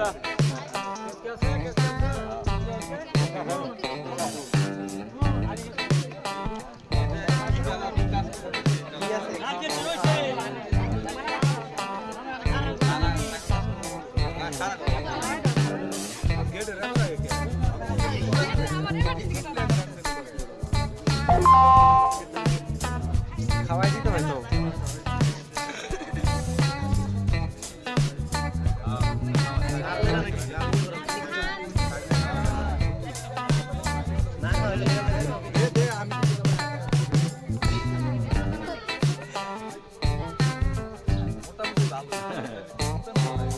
Bismillah.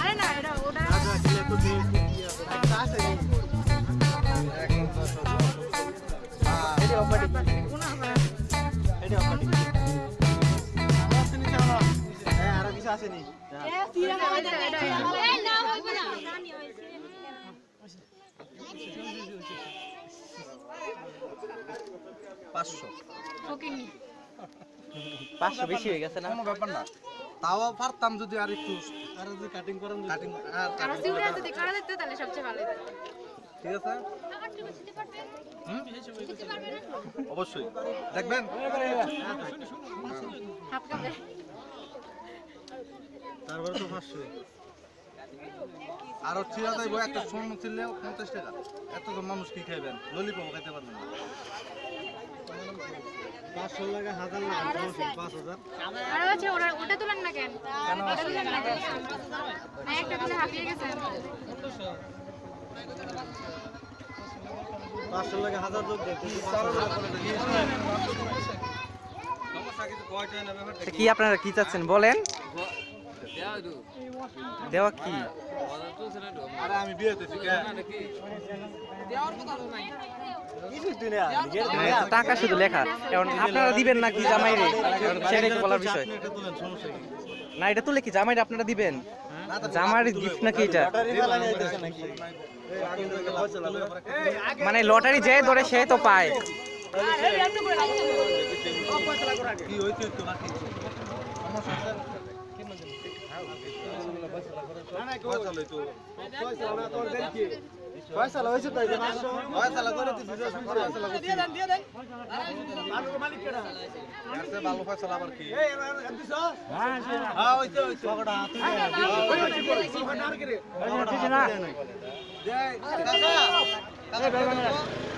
আরে না এটা ওটা আরও কিছু আসেনি পাঁচশো। পাঁচশো বেশি হয়ে গেছে না? কোনো ব্যাপার না। তাও পারতাম যদি আর একটু আর যদি কাটিং করেন কাটিং আর সিউটা যদি করা যেত তাহলে সবচেয়ে ভালো হতো ঠিক আছে? অবশ্যই। দেখবেন? তারপরে তো পাঁচশো। আর চিরা যাইব একটা স্বর্ণ ছিল পঞ্চাশ টাকা। এত তো মানুষ কি খাইবেন? ললিপপ খাইতে পারবেন না। পাঁচশো লাগে হাজার লাগে পাঁচ হাজার। আর আছে ওরা ওটা তুলেন না কেন? ওটা তুলেন না কেন? একটা তুলে হাঁপিয়ে গেছে। পাঁচশো লাগে হাজার যোগ দেখতে কি আপনারা কি চাচ্ছেন? বলেন। দেওয়া কি? আরে আমি হ্যাঁ, টাকা শুধু লেখা। এখন আপনারা দিবেন না কি জামাই রে সেটাই বলার বিষয়। আপনি এটা তুলেন সমস্যা কি না এটা তুলে কি জামাই আপনারা দিবেন? জামার গিফট নাকি এটা? মানে লটারি যে ধরে সে তো পায়। কি হইছে তো নাকি? পয়সা হয়েছে তাই পয়সা করে দিছি যে শুনছি পয়সা লাগছে দিয়ে দেন দিয়ে দেন মালিক কেডা আছে ভালো পয়সা আবার কি হ্যাঁ হ্যাঁ হইছে হইছে পকড়া হাতে পকড়া আর কি রে পকড়া হাতে তুই দে কাকা কাকা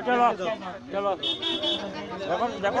চলো চলো এখন দেখো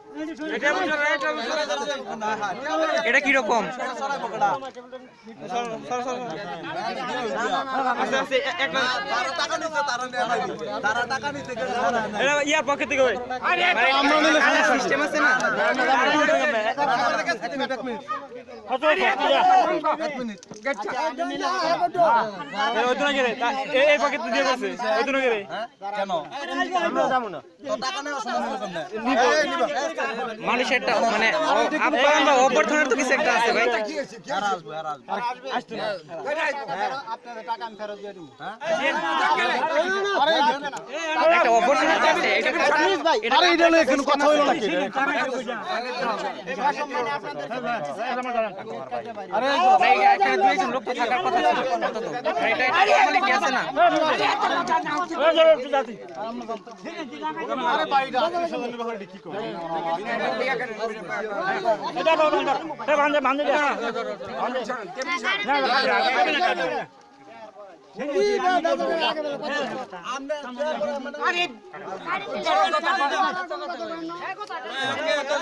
এটা কি রকম? তারা টাকা নিচ্ছে তারা নেয় নাই তারা টাকা নিচ্ছে ইয়ার পকেট থেকে সিস্টেম আছে না। কেন আমরা মানুষেরটা মানে বা অভ্যর্থনার তো কিছু একটা আছে ভাই আর আসবে আর আসবে একটা অভ্যর্থনা তো আছে এটা এটা আরে এটা লয়ে কোনো কথা হইল নাকি আরে ভাই এখানে দুইজন লোক তো থাকার কথা ছিল এটা আছে না আরে বাইরে কি বান্ধে আমরা